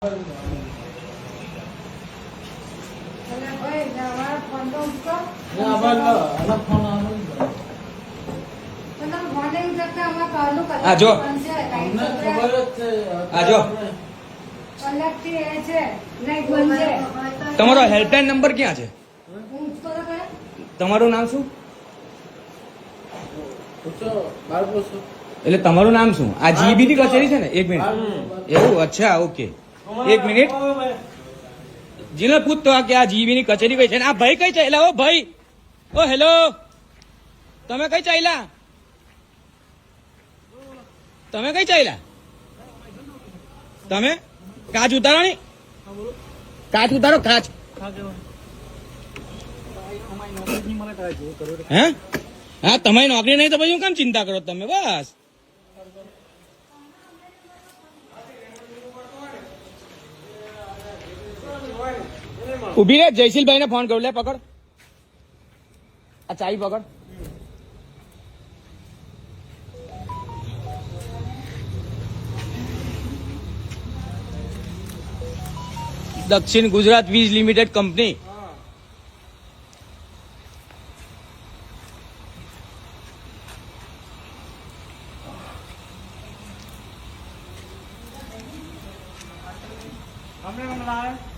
અને ભાઈ અમારા ફોન તો ઉચકો. પણ તમે ફોન નહીં ઉચકતા, અમારે કાલનું કલાક આ જો. બંધ છે. ટાઈમ છે. આ જો કલાકથી એ છે. નહીં, બંધ છે. તમારો હેલ્પલાઇન નંબર ક્યાં છે. તમારું નામ શું એટલે તમારું નામ શું આ જીબી ની કચેરી છે ને એક મિનિટ એવું અચ્છા ઓકે એક મિનિટ. જીને પૂછતો કે આ જીવીની કચેરી કઈ છે? આ ભાઈ કઈ ચાલ્યા? ઓ ભાઈ. ઓ, હેલો. તમે કઈ ચાલ્યા? તમે કઈ ચાલ્યા? તમે? કાચ ઉતારો ની. કાચ ઉતારો, કાચ. હે? હા, તમારી નોકરી નહીં તો પછી હું કેમ ચિંતા કરો તમે? બસ. ઊભી રે જયશીલભાઈ ને ફોન કરું લે પકડ આ ચાવી પકડ દક્ષિણ ગુજરાત વીજ લિમિટેડ કંપની કોણ આવે ટાવર ઉપર કરવા?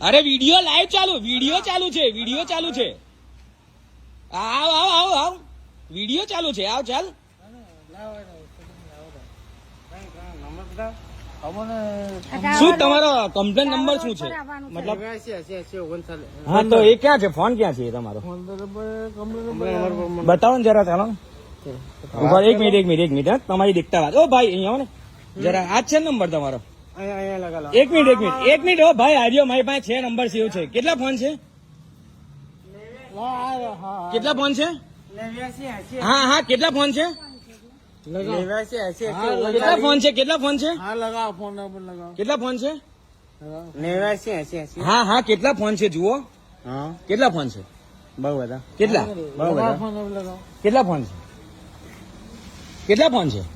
અરે વીડિયો લાઈવ ચાલુ વીડિયો ચાલુ છે વીડિયો ચાલુ છે. આવ આવ આવ આવ. વીડિયો ચાલુ છે આવ ચાલ. શું તમારો કમ્પ્લેન નંબર શું છે? મતલબ હા તો એ ક્યાં છે? ફોન ક્યાં છે એ તમારો? બતાવો ને જરા ચાલો. એક મિનિટ એક મિનિટ એક મિનિટ તમારી દેખતા વાત. ઓ ભાઈ અહીંયા આવો ને. જરા આ છે ને નંબર તમારો. એક મિનિટ એક મિનિટ એક મિનિટ ઓ ભાઈ આર્યો મારી પાસે છે નંબર સેવ છે કેટલા ફોન છે કેટલા ફોન છે હા હા કેટલા ફોન છે કેટલા ફોન છે કેટલા ફોન છે હા લગાવો ફોન નંબર લગાવો કેટલા ફોન છે નેવ્યાસી એસી એસી હા હા કેટલા ફોન છે જુઓ હા કેટલા ફોન છે બહુ બધા કેટલા બહુ બધા કેટલા ફોન છે કેટલા ફોન છે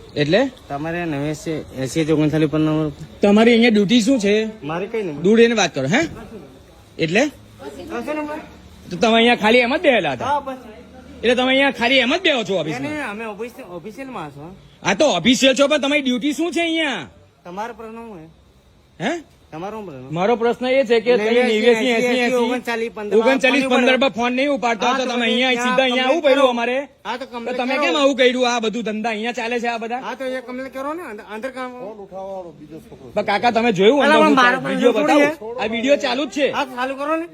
એટલે? તમારે નવેસી એસી ઓગણચાલીસ પર નંબર તમારી અહીંયા ડ્યુટી શું છે? મારે કઈ નહીં. દૂર એને વાત કરો હે? એટલે? તો તમે અહીંયા ખાલી એમ જ બેહેલા હતા? એટલે તમે અહીંયા ખાલી એમ જ બેહો છો ઓફિસ અમે ઓફિસિયલમાં છો આ તો ઓફિસિયલ છો પણ તમારી ડ્યુટી શું છે અહીંયા? તમારો પ્રશ્ન હે હે? મારો પ્રશ્ન એ છે કે ઓગણચાલીસ પંદર પર ફોન નહીં ઉપાડતા હા, તો તમે અહીંયા સીધા અહીંયા આવું કર્યું અમારે? તો તમે કેમ આવું કર્યું? આ બધું ધંધા અહીંયા ચાલે છે આ બધા? કમ્પ્લેટ કરો ને અંદર- કાકા તમે જોયું વીડિયો બતાવો. આ વીડિયો ચાલુ જ છે. ચાલુ કરો ને.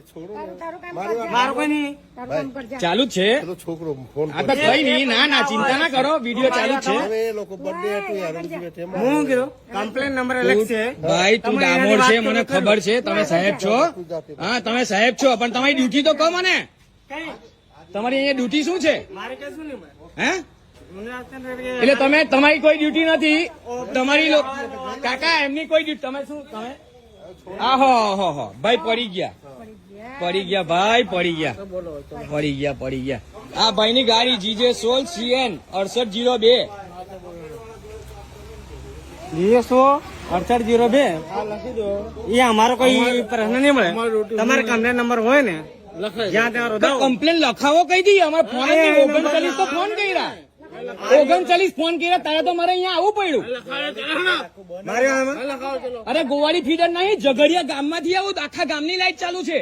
મારું કોઈ નહીં. ચાલુ જ છે. છોકરો ફોન આ તો કઈ નહીં ના ના ચિંતા ના કરો વીડિયો ચાલુ છે. હવે લોકો બર્થડે હતું યાર હું કીધું કમ્પ્લેન નંબર અલગ છે ભાઈ તું ડામોર છે મને ખબર છે તમે સાહેબ છો? હા તમે સાહેબ છો પણ તમારી ડ્યુટી તો કહો મને. તમારી અહીંયા ડ્યુટી શું છે? મારે કશું નહીં હે? એટલે તમે તમારી કોઈ ડ્યુટી નથી. તમારી કાકા એમની કોઈ ડ્યુટી તમે શું તમે? આ હો હો હો ભાઈ પડી ગયા. પડી ગયા ભાઈ પડી ગયા. પડી ગયા પડી ગયા. આ ભાઈની ગાડી જીજે સોલ સીએન અડસઠ જીરો બે. અડસઠ જીરો બે? એ અમારો કોઈ પ્રશ્ન નહીં મળે. તમારે કમ્પ્લેન નંબર હોય ને કમ્પ્લેન લખાવો કઈ દઈએ. અમારે ફોન નહીં, ઓગણચાલીસ તો ફોન કર્યા. ઓગણચાલીસ ફોન કર્યા તારે તો મારે અહીંયા આવવું પડ્યું. અરે ગોવાળી ફીડર નહીં ઝઘડિયા ગામમાંથી આવું તો આખા ગામની લાઈટ ચાલુ છે.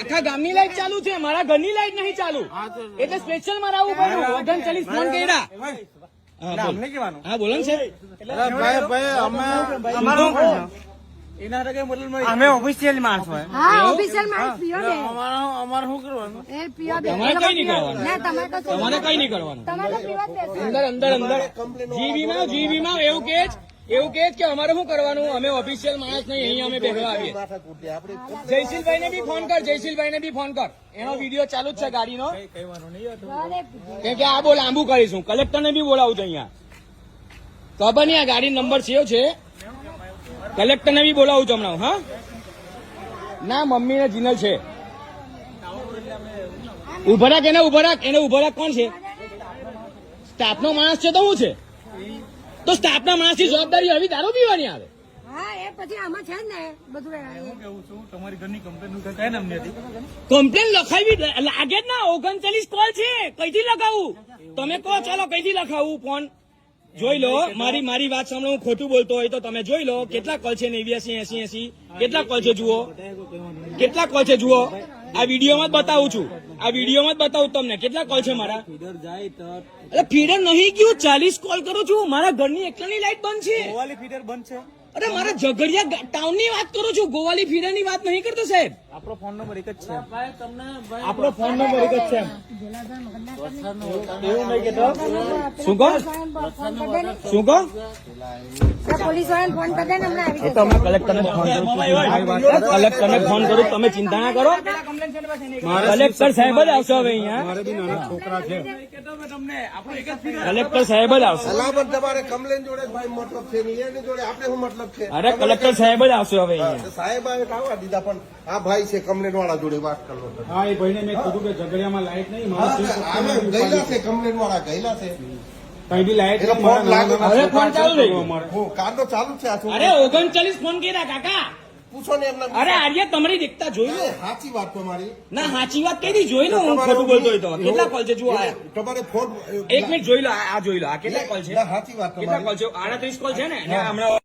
આખા ગામની લાઈટ ચાલુ છે મારા ઘરની લાઈટ નહીં ચાલુ. એટલે સ્પેશિયલ મારે આવવું પડ્યું. ઓગણચાલીસ ફોન કર્યા. હા, બોલ. ને છે ભાઈ અમે ઓફિશિયલ માણસ હોય હા ઓફિશિયલ માણસ પીઓ અમારે શું કરવાનું? એ પીઓ બે. તમારે કઈ નહીં કરવાનું. ના તમારે તો તમારે કઈ નહીં કરવાનું? તમારે તો પીવા જ બેસવાનું. અંદર અંદર અંદર. જીબીમાં જીબીમાં એવું કે એવું કે કે અમારે શું કરવાનું? અમે ઓફિશિયલ માણસ નહીં અહીંયા અમે ભેગા આવીએ. જયશીલભાઈ ને બી ફોન કર જયશીલભાઈ ને બી ફોન કર. એનો વીડિયો ચાલુ જ છે ગાડીનો. કેમ કે આ બહુ લાંબુ કરીશું કલેક્ટર ને બી બોલાવું છું અહીંયા. ખબર નહીં આ ગાડી નંબર સેવ છે. કલેક્ટર ને બી બોલાવું છું હમણાં હા? ના મમ્મી ને જીનલ છે. ઊભા રાખ એને ઊભા રાખ એને ઊભા રાખ કોણ છે? સ્ટાફ નો માણસ છે તો શું છે? તો સ્ટાફ ના માણસની જવાબદારી હવે દારૂ પીવાની આવે. હા એ પછી આમાં છે ને બધું કમ્પ્લેન લખાવી લાગે જ ના ઓગણચાલીસ કોલ છે કઈથી લખાવું? તમે કહો ચાલો કઈથી લખાવું ફોન જોઈ લો મારી મારી વાત સાંભળો હું ખોટું બોલતો હોય તો તમે જોઈ લો કેટલા કોલ છે નેવ્યાસી એસી એસી કેટલા કોલ છે જુઓ? કેટલા કોલ છે જુઓ? આ વિડીયોમાં જ બતાવું છું. આ વિડીયોમાં જ બતાવું તમને. કેટલા કોલ છે મારા? અરે ફીડર નહીં ગયું ચાલીસ કોલ કરું છું. મારા ઘરની એકલાની લાઈટ બંધ છે. ગોવાલી ફીડર બંધ છે. અરે મારા ઝઘડિયા ટાઉનની વાત કરું છું. ગોવાલી ફીડરની વાત નહીં કરતો સાહેબ. આપણો ફોન નંબર એક જ છે આપણો ફોન નંબર એક જ છે એવું નહીં કેતો શું કહો? ફોન કરી દે ને. શું કહો? આ પોલીસ વાળાને ફોન કરી દે ને હમણાં આવી તો જશે. તમે કલેક્ટરને ફોન કરું કલેક્ટરને ફોન કરું તમે ચિંતા ના કરો. કલેક્ટર સાહેબ જ આવશે હવે અહીંયા. કલેક્ટર સાહેબ જ આવશે. સલામત તમારે કમલેન જોડે ભાઈ મતલબ છે નહીં. એની જોડે આપણે શું મતલબ છે? અરે કલેક્ટર સાહેબ જ આવશે હવે અહીંયા. સાહેબ આવે તો આવવા દીધા પણ. આ ભાઈ છે કમ્પ્લેન વાળા જોડે વાત કરો હા એ ભાઈને મેં કીધું કે ઝઘડિયામાં લાઈટ નહીં અમે ગયેલા છે કમ્પ્લેન વાળા ગયેલા છે. તમારી દેખતા જોઈ લો. સાચી વાત તમારી. ના સાચી વાત કઈ જોઈ લો હું ખોટું બોલતો હોય તો. કેટલા કોલ છે જુઓ આ. તમારે એક મિનિટ જોઈ લો આ જોઈ લો આ કેટલા કોલ છે? સાચી વાત કેટલા કોલ છે? આડત્રીસ કોલ છે ને? હમણાં